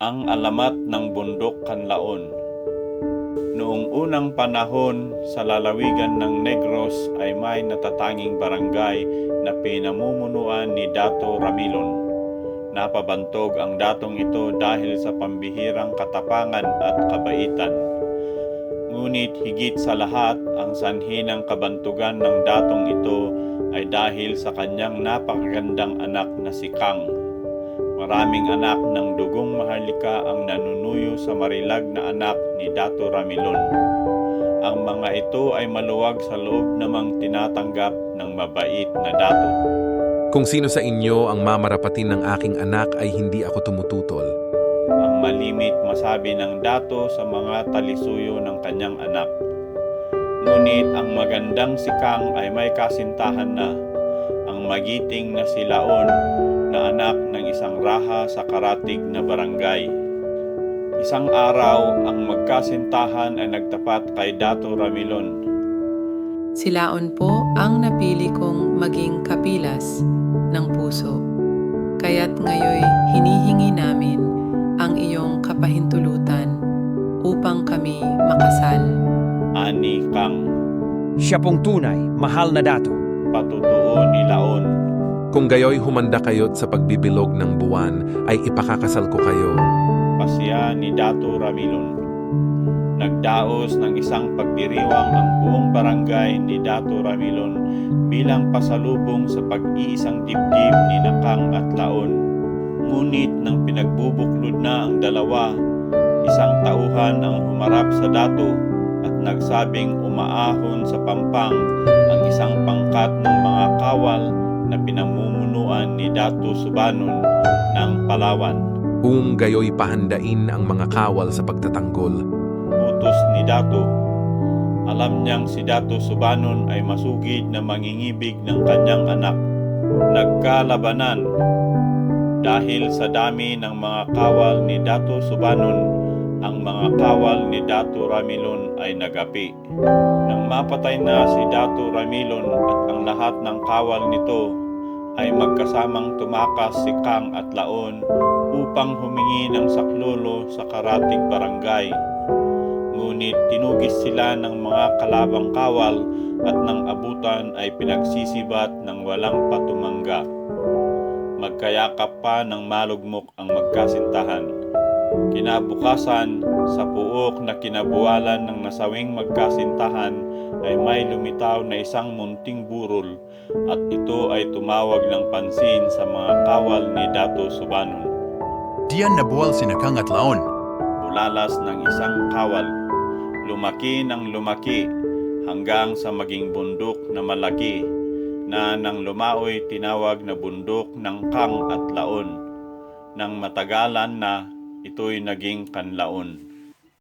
ang alamat ng bundok Kanlaon. Noong unang panahon sa lalawigan ng Negros ay may natatanging barangay na pinamumunuan ni Dato Ramilon. Napabantog ang datong ito dahil sa pambihirang katapangan at kabaitan. Ngunit higit sa lahat, ang sanhi ng kabantugan ng datong ito ay dahil sa kanyang napakagandang anak na si Kang. Maraming anak ng dugong maharlika ang nanunuyo sa marilag na anak ni Dato Ramilon. Ang mga ito ay maluwag sa loob namang tinatanggap ng mabait na dato. Kung sino sa inyo ang mamarapatin ng aking anak ay hindi ako tumututol. Ang malimit masabi ng dato sa mga talisuyo ng kanyang anak. Ngunit ang magandang si Kang ay may kasintahan na, ang magiting na si Laon na anak ng raha sa karatig na barangay. Isang araw, ang magkasintahan ay nagtapat kay Dato Ramilon. Silaon po ang napili kong maging kapilas ng puso. Kaya't ngayoy hinihingi namin ang iyong kapahintulutan upang kami makasal. Ani Kang, Siya pong tunay, mahal na dato. patutuo ni Laon. Kung gayoy humanda kayo't sa pagbibilog ng buwan ay ipakakasal ko kayo. pasya ni Dato Ramilon. Nagdaos ng isang pagdiriwang ang buong barangay ni Dato Ramilon bilang pasalubong sa pag-iisang dibdib ni Nakang at Laon. Ngunit nang pinagbubuklod na ang dalawa, isang tauhan ang humarap sa Dato at nagsabing umaahon sa pampang ang isang pangkat ng mga kawal na pinamumunuan ni Dato Subanon ng Palawan. Kung gayoy pahandain ang mga kawal sa pagtatanggol. utos ni Dato. Alam niyang si Dato Subanon ay masugid na mangingibig ng kanyang anak. Nagkalabanan dahil sa dami ng mga kawal ni Dato Subanon, ang mga kawal ni Dato Ramilon ay nagapi. Nang mapatay na si Dato Ramilon at ang lahat ng kawal nito, ay magkasamang tumakas si Kang at Laon upang humingi ng saklolo sa karatig barangay. Ngunit tinugis sila ng mga kalabang kawal at nang abutan ay pinagsisibat ng walang patumangga. Magkayakap pa ng malugmok ang magkasintahan. Kinabukasan, sa puok na kinabualan ng nasawing magkasintahan ay may lumitaw na isang munting burol at ito ay tumawag ng pansin sa mga kawal ni Dato Subanon. Diyan nabuwal si Nakang at Laon. Bulalas ng isang kawal. Lumaki ng lumaki hanggang sa maging bundok na malaki na nang lumaoy tinawag na bundok ng Kang at Laon. Nang matagalan na, ito'y naging kanlaon.